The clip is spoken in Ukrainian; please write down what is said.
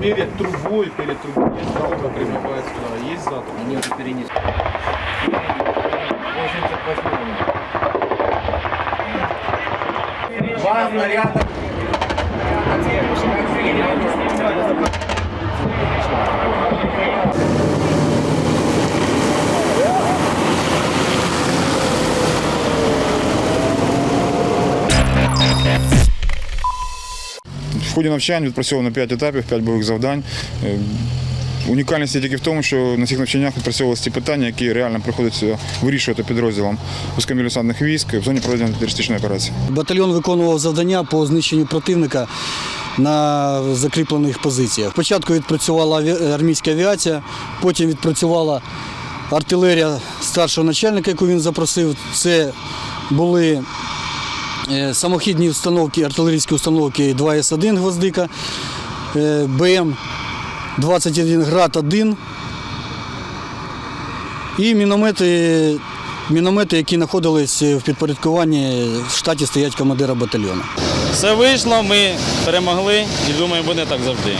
перед трубой, перед трубой есть завтра прибывает сюда. Есть завтра? Они уже перенесли. 88. Два снаряда. В ході навчань відпрацьовано 5 етапів, 5 бойових завдань. Е, Унікальність тільки в тому, що на цих навчаннях відпрацьовувалися ті питання, які реально приходиться вирішувати підрозділам пускомілісадних військ в зоні проведення терористичної операції. Батальйон виконував завдання по знищенню противника на закріплених позиціях. Спочатку відпрацювала армійська авіація, потім відпрацювала артилерія старшого начальника, яку він запросив. Це були самохідні установки, артилерійські установки 2С1 гвоздика, е, БМ-21 ГРАД-1 і міномети, міномети, які знаходились в підпорядкуванні в штаті стоять командира батальйону. Все вийшло, ми перемогли і думаю, буде так завжди.